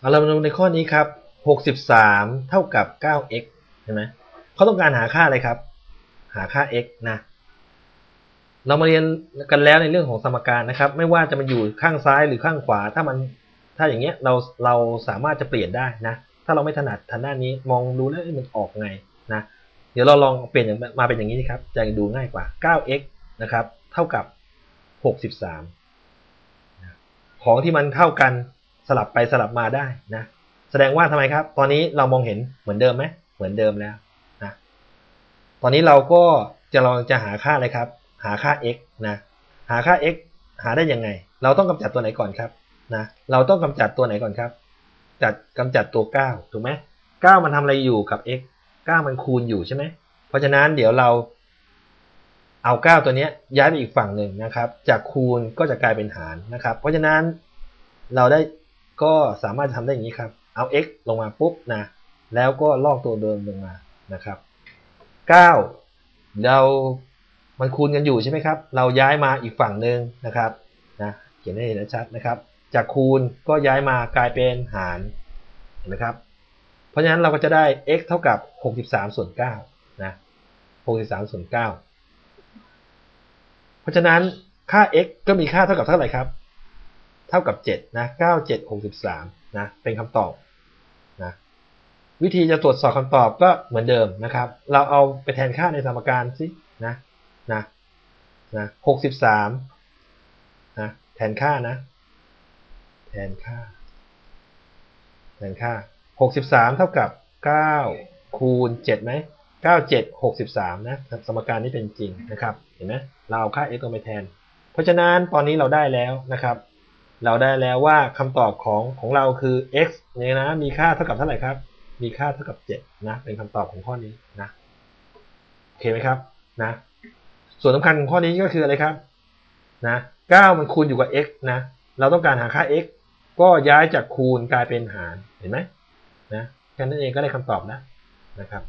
เอาเรามาดูในข้อนี้ครับ 63 เท่ากับ 9x ใช่ไหมเขาต้องการหาค่าอะไรครับ หาค่า x นะ เรามาเรียนกันแล้วในเรื่องของสมการนะครับ ไม่ว่าจะมันอยู่ข้างซ้ายหรือข้างขวา ถ้ามัน ถ้าอย่างเงี้ย เรา เราสามารถจะเปลี่ยนได้นะ ถ้าเราไม่ถนัดทางด้านนี้ มองดูแล้วมันออกไงนะ เดี๋ยวเราลองเปลี่ยนมาเป็นอย่างนี้ครับ จะดูง่ายกว่า 9x นะครับ เท่ากับ 63 ของที่มันเท่ากัน สลับไปสลับมาได้นะแสดงว่าทำไมครับ ตอนนี้เรามองเห็นเหมือนเดิมไหมเหมือนเดิมแล้วนะตอนนี้เราก็จะลองจะหาค่าอะไรครับ หาค่า x นะหาค่า x หาได้ยังไง เราต้องกำจัดตัวไหนก่อนครับนะเราต้องกำจัดตัวไหนก่อนครับ จัดกำจัดตัว 9 ถูกไหม9มันทำอะไรอยู่กับ x 9 มันคูณอยู่ใช่ไหมเพราะฉะนั้นเดี๋ยวเราเอา 9 ตัวนี้ย้ายไปอีกฝั่งหนึ่งนะครับ จากคูณก็จะกลายเป็นหารนะครับ เพราะฉะนั้นเราได้ ก็สามารถทำได้อย่างนี้ครับเอา x ลงมาปุ๊บนะแล้วก็ลอกตัวเดิมลงมานะครับ 9 เรา มันคูณกันอยู่ใช่ไหมครับ เราย้ายมาอีกฝั่งหนึ่งนะครับนะเขียนให้เห็นชัดนะครับ จากคูณก็ย้ายมากลายเป็นหารเห็นไหมครับ เพราะฉะนั้นเราก็จะได้ x เท่ากับ 63 ส่วน9นะ63ส่วน9เพราะฉะนั้นค่า x ก็มีค่าเท่ากับเท่าไหร่ครับ เท่ากับ7นะ9 7 63นะเป็นคำตอบนะวิธีจะตรวจสอบคำตอบก็เหมือนเดิมนะครับ เราเอาไปแทนค่าในสมการสินะนะนะ63นะแทนค่านะ แทนค่า แทนค่า 63 เท่ากับ 9 คูณ7ไหม9 7 63 นะ สมการนี้เป็นจริงนะครับ เห็นไหมเราเอาค่า x ลงไปแทน เพราะฉะนั้นตอนนี้เราได้แล้วนะครับ เราได้แล้วว่าคำตอบของของเราคือ x เนี่ยนะ มีค่าเท่ากับเท่าไหร่ครับ มีค่าเท่ากับ 7 นะ เป็นคำตอบของข้อนี้นะ โอเคไหมครับ นะ ส่วนสำคัญของข้อนี้ก็คืออะไรครับ นะ9มันคูณอยู่กับ x นะ เราต้องการหาค่า x ก็ย้ายจากคูณกลายเป็นหาร เห็นไหมนะ แค่นั้นเองก็ได้คำตอบแล้วนะครับ